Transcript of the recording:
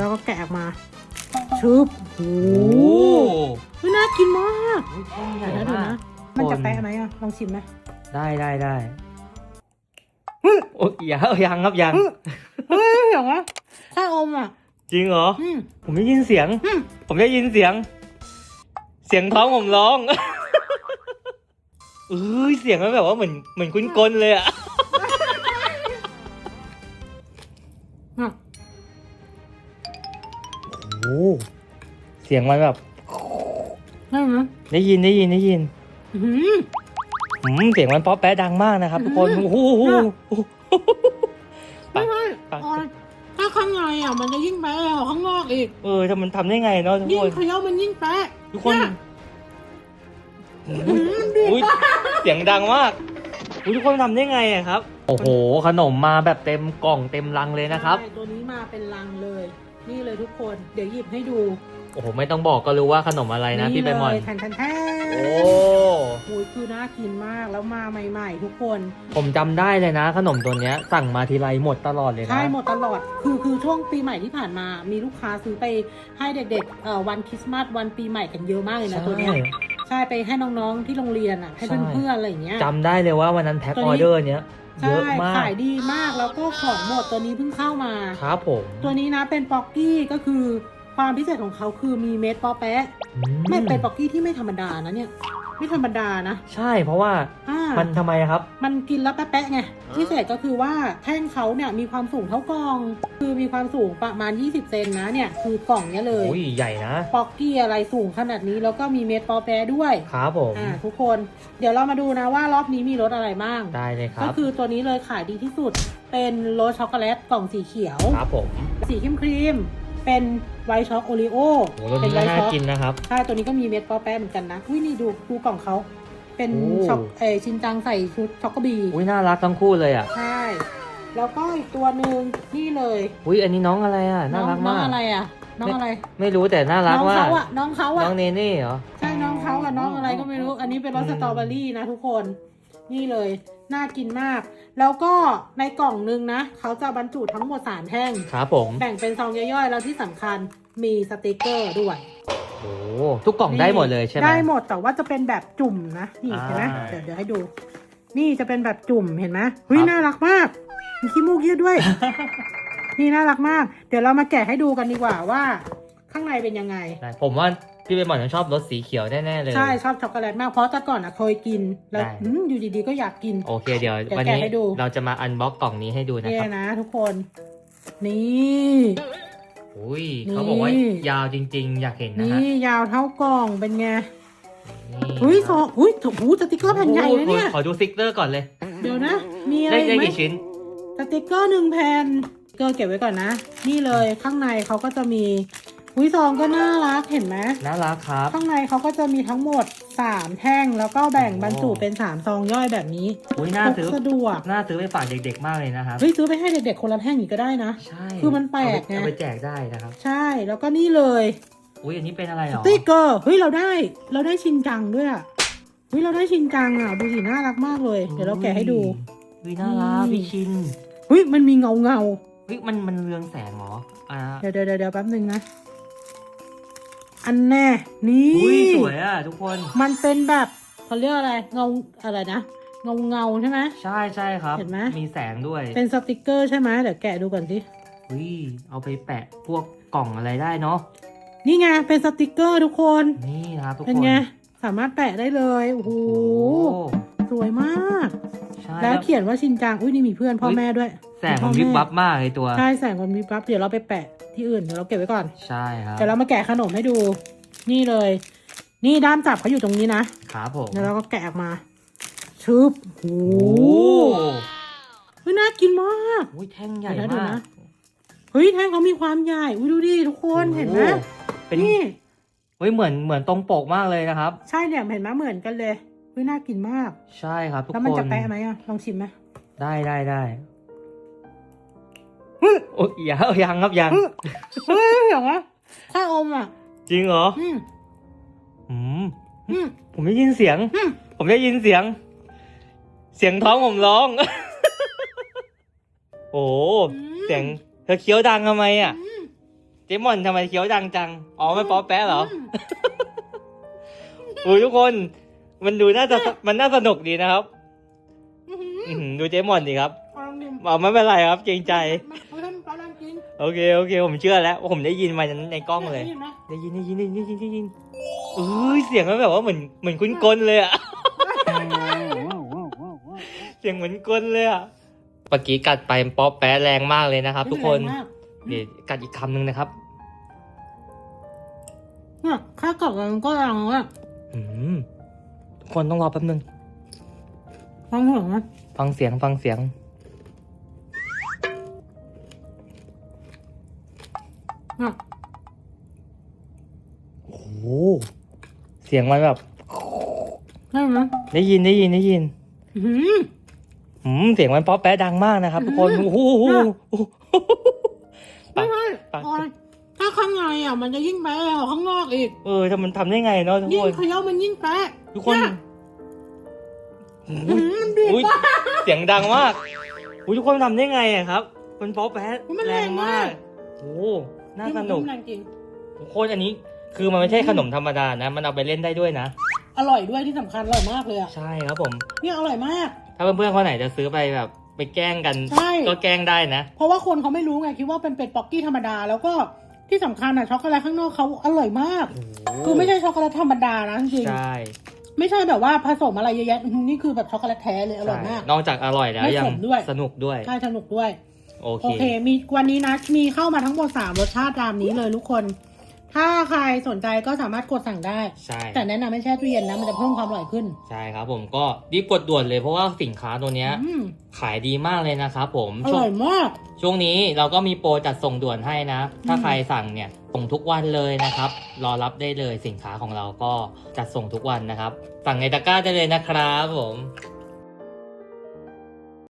แล้วก็แกะออกมาชึบโอ้โอ้เฮ้ยน่ากินมากแท่งใหญ่เดี๋ยวนะเดี๋ยวมานะกมันจะคนแปะไหมอะลองชิมไหมได้ได้ได้เฮ้ยโอ้ยยังยังครับยัง เฮ้ยเดี๋ยวนะถ้าอมอะ จริงเหรอ อืม ผมได้ยินเสียง อืม ผมได้ยินเสียง เสียงท้องผมร้องเอ้ยเสียงมันแบบว่าเหมือนเหมือนคุ้นกลเลยอะ อะ โอ้เสียงมันแบบได้ไหมได้ยินได้ยินได้ยินอื้อหืออืมเสียงมันป๊อปแป๊ะดังมากนะครับทุกคนอืมโอ้โหไม่ไม่ปากออยถ้าข้างในอะมันจะยิ่งแปะกว่าข้างนอกอีก เออถ้ามันทำได้ไงเนาะทุกยิ่คงนเคี้ยวมันยิ่งแปะทุกคนเนี่ยอื้อหือมันดีดอุ้ยเสียงดังมากอุ๊ยทุกคนทำได้ไงอะครับ โอ้โห ขนมมาแบบเต็มกล่องเต็มลังเลยนะครับใช่ตัวนี้มาเป็นลังเลย นี่เลยทุกคน เดี๋ยวหยิบให้ดูโอ้โห ไม่ต้องบอกก็รู้ว่าขนมอะไรนะพี่ใบหมอน เลยแทนแทนแทนโอ้ โอ้ยคือน่ากินมากแล้วมาใหม่ๆ ทุกคน ผมจำได้เลยนะขนมตัวเนี้ยสั่งมาทีไรหมดตลอดเลยนะ ใช่หมดตลอด คือคือช่วงปีใหม่ที่ผ่านมา มีลูกค้าซื้อไปให้เด็กๆเอ่อวันคริสต์มาสวันปีใหม่กันเยอะมากเลยนะตัวเนี้ยใช่ใช่ไปให้น้องๆที่โรงเรียนอะให้ใช่ เพื่อนๆอะไรอย่างเงี้ยจำได้เลยว่าวันนั้นแพ็คตัวอนี้อเดอร์เนี้ย เยใช่อะมากขายดีมากแล้วก็ของหมดตัวนี้เพิ่งเข้ามา ครับผมตัวนี้นะเป็นป๊อกกี้ก็คือความพิเศษของเขาคือมีเม็ดป๊อแปะอืไม่เป็นป๊อกกี้ที่ไม่ธรรมดานะเนี่ย ไม่ธรรมดานะใช่เพราะว่าอ่ามันทำไมอะครับ มันกินแล้วแป๊ะๆไงพิเศษก็คือว่าแท่งเขาเนี่ยมีความสูงเท่ากล่อง คือมีความสูงประมาณ 20 เซนนะเนี่ยคือกล่องเนี้ยเลยโอ้ยใหญ่นะ ป๊อกกี้อะไรสูงขนาดนี้แล้วก็มีเม็ดป๊อแปะด้วย ครับผม อ่าทุกคนเดี๋ยวเรามาดูนะว่ารอบนี้มีรสอะไรบ้าง ได้เลยคก็รับ คือตัวนี้เลยขายดีที่สุดเป็นรสช็อกโกแลตกล่องสีเขียว ครับผม สีครีมครีมๆ เป็นไวท์ช็อกโอรีโอโอ้รสเป็นี้ไวก็ท์น่าช็อกกินนะครับ ใช่ตัวนี้ก็มีเม็ดป๊อแป้เหมือนกันนะอุ้ยนี่ดูดูกล่องเขาเป็นโอ้ ช็อกเออชินจังใส่ชุดช็อกโกบีอุ้ยน่ารักทั้งคู่เลยอะ ใช่แล้วก็อีกตัวหนึ่งนี่เลยอุ้ยอันนี้น้องอะไรอะ น่ารักน้อมางก อะไรอะ น้องอะไรไม่รู้แต่น่ารักน้องว่าเขาอะน้องเขาน้อะองเนเน่เหรอ ใช่น้องเขาอะน้องอะไรก็ไม่รู้ อันนี้เป็นรสอืม สตรอเบอรี่นะทุกคน นี่เลย น่ากินมาก แล้วก็ในกล่องนึงนะ เขาจะบรรจุทั้งหมดสามแท่ง ครับผม แบ่งเป็นซองย่อยๆ แล้วที่สำคัญมีสติกเกอร์ด้วย โอ้ทุกกล่องได้หมดเลยใช่ไหม ได้หมดแต่ว่าจะเป็นแบบจุ่มนะ นี่อ่าเห็นไหมเดี๋ยวเดี๋ยวให้ดู นี่จะเป็นแบบจุ่มเห็นไหมเฮ้ยครับน่ารักมาก มีขี้มูกยืดด้วย นี่น่ารักมาก เดี๋ยวเรามาแกะให้ดูกันดีกว่าว่า ข้างในเป็นยังไง ได้ผมว่า พี่ใบหมอนต้องชอบรสสีเขียวแน่ๆเลย ใช่ชอบช็อกโกแลตมากเพราะแต่ก่อนอะเคยกิน แล้วได้ อืมอยู่ดีๆก็อยากกิน โอเคเดี๋ยว เดี๋ยววันแกะนี้ให้ดู เราจะมาอันบ็อกกล่องนี้ให้ดูนะเนี่ครับยนะทุกคน นี่ อุ้ยนี่ เขาบอกว่ายาวจริงๆ อยากเห็นนะฮะนี่ยาวเท่ากล่องเป็นไงนี่เฮ้ยซองอุ้ยถูหูสติกเกอร์แผ่นใหญ่เลยเนี่ย โอ้โขอดูสติ๊กเกอร์ก่อนเลย เดี๋ยวนะ มีอะไรได้อีกได้ไหมกี่ชิ้น สติกเกอร์หนึ่งแผ่นเกอร์เก็บไว้ก่อนนะ นี่เลยข้างในเขาก็จะมี วิซองก็น่ารักเห็นไหมน่ารักครับ ข้างในเขาก็จะมีทั้งหมด 3 แท่ง แล้วก็แบ่งโอ้บรรจุเป็น 3 ซองย่อยแบบนี้อุ้ยน่าพกซื้อสะดวกน่าซื้อไปฝากเด็กๆมากเลยนะครับเฮ้ยซื้อไปให้เด็กๆคนละแท่งอีกก็ได้นะ ใช่ คือมันแปลกไงเอาไปแจกได้นะครับ ใช่ แล้วก็นี่เลยอุ้ยอันนี้เป็นอะไรหรสอติกเกอร์เฮ้ยเราได้เราได้ชินจังด้วยอะเฮ้ยเราได้ชินจังอะดูสิน่ารักมากเลย เดี๋ยวเราแกะให้ดูอุ้ยน่ารักนี่พี่ชินเฮ้ยมันมีเงาเงาเฮ้ยมันมันเรืองแสงเหรออ่าๆเดี๋ยวเดี๋ยวเดี๋ยวแป๊บนึงนะ อันแน่ นี่ อุ้ยสวยอะทุกคน มันเป็นแบบเขาเรียกอะไรเงาอะไรนะเงาเงาๆใช่ไหม ใช่ใช่ครับ เห็นไหม มีแสงด้วย เป็นสติกเกอร์ใช่ไหมเดี๋ยวแกะดูก่อนสิอุ้ยเอาไปแปะพวกกล่องอะไรได้เนาะ นี่ไง เป็นสติกเกอร์ทุกคน นี่นะครับทุกคน เป็นไง สามารถแปะได้เลย โอ้โหโอ้สวยมาก ใช่แล้วเขียนว่าชินจัง อุ้ยนี่มีเพื่อนพ่อแม่ด้วยแสงมันวิบวับมากเลยตัว ใช่แสงมันวิบวับ เดี๋ยวเราไปแปะที่อื่นเดี๋ยวเราเก็บไว้ก่อน ใช่ครับ เดี๋ยวเรามาแกะขนมให้ดู นี่เลย นี่ด้ามจับเขาอยู่ตรงนี้นะครับผม เดี๋ยวเราก็แกะออกมา ชึบโอ้โอ้โหเฮ้ยน่ากินมากอุ้ยแท่งใหญ่เดี๋ยวนะเดี๋ยวมานะกเฮ้ยแท่งเขามีความใหญ่อุ้ยดูดิทุกคนเห็นไหมโอ้เป็นนี่เฮ้ยเหมือนเหมือนตรงปกมากเลยนะครับ ใช่เนี่ยเห็นไหมเหมือนกันเลย เฮ้ยน่ากินมาก ใช่ครับทุกแล้วคมันนจะแปะไหมอะลองชิมไหมได้ได้ได้เฮ้ยโอ้ยยังยังครับยังเฮ้ยเดี๋ยวนะถ้าอมอะ จริงเหรอ อืมอืมอืมผมได้ยินเสียงอืมผมได้ยินเสียง เสียงท้องผมร้อง โอ้เสียงเธอเคี้ยวดังทำไมอะอืมเจจ๊มอนทำไมเคี้ยวดังจัง อ๋อมันป๊อปแป๊ะเหรอมอุ้ยทุกคน มันดูน่าจะมันน่าสนุกดีนะครับอื้อหืออื้อหือดูเจ๊มอนดิครับลองดิบอกไม่เป็นไรครับ เกรงใจ มันมันทำปลาลังกินโอเคโอเค ผมเชื่อแล้ว ผมได้ยินมาในกล้องเลยได้นไหมได้ยินได้ยินได้ยินได้ยินได้ยินเอ้ยเสียงมันแบบว่าเหมือนเหมือนคุ้นกลเลยอะ เสียงเหมือนกลเลยอะเมื่อกี้กัดไปป๊อปแป๊ะแรงมากเลยนะครับ ทุกคนแรงมากเดี๋ยวกัดอีกคำหนึ่งนะครับ เนี่ยค่ากลับมันก็แรงแล้วอะอืมทุก คนต้องรอแป๊บนึง ฟังเสียงนะฟังเสียงฟังเสียงเนี่ยโอ้โหเสียงมันแบบได้ไหมได้ยินได้ยินได้ยินอื้อหืออืมเสียงมันป๊อปแป๊ะดังมากนะครับทุกคนอืมโอ้โหโอ้โหไม่ใช่ปาก ออยถ้าข้างในอะมันจะยิ่งแปะกว่าข้างนอกอีก เออทำมันทำได้ไงเนาะทุกยิ่คงน เคี้ยวมันยิ่งแปะทุกคนเยโอ้อื้อโหหือมันดีอุ๊ยมาก เสียงดังมากอุ้ยทุกคนทำได้ไงอะครับ มันป๊อปแป๊ะมันแรแรงงมามากกโอ้น่าสนุกแรงจริงทุกคนอันนี้คือมันไม่ใช่ขนมธรรมดานะ มันเอาไปเล่นได้ด้วยนะ อร่อยด้วยที่สำคัญอร่อยมากเลยอะใช่ครับผม เนี่ยอร่อยมาก ถ้าเพื่อนๆคนไหนจะซื้อไปแบบไปแกล้งกัน ใช่ ก็แกล้งได้นะ เพราะว่าคนเขาไม่รู้ไงคิดว่าเป็นเป็ดป๊อกกี้ธรรมดา แล้วก็ ที่สำคัญอะช็อกโกแลตข้างนอกเขาอร่อยมาก คือไม่ใช่ช็อกโกแลตธรรมดานะจริงใช่ๆไม่ใช่แบบว่าผสมอะไรเยอะแยะอื้อหือนี่คือแบบช็อกโกแลตแท้เลยอร่อยมากใช่นอกจากอร่อยแล้วไม่ยังขมด้วยสนุกด้วยใช่สนุกด้วยโอเคโอเค มีวันนี้นะมีเข้ามาทั้งหมดสามรสชาติตามนี้เลยทุกคน ถ้าใครสนใจก็สามารถกดสั่งได้ ใช่ แต่แนะนำไม่แช่ตู้เย็นนะมันจะเพิ่มความอร่อยขึ้น ใช่ครับผมก็รีบกดด่วนเลยเพราะว่าสินค้าตัวเนี้ยอืมขายดีมากเลยนะครับผมอช่วร่งอยมาก ช่วงนี้เราก็มีโปรจัดส่งด่วนให้นะ ถ้าอืม ใครสั่งเนี่ยส่งทุกวันเลยนะครับ รอรับได้เลยสินค้าของเราก็จัดส่งทุกวันนะครับ สั่งในตะกร้าได้เลยนะครับผม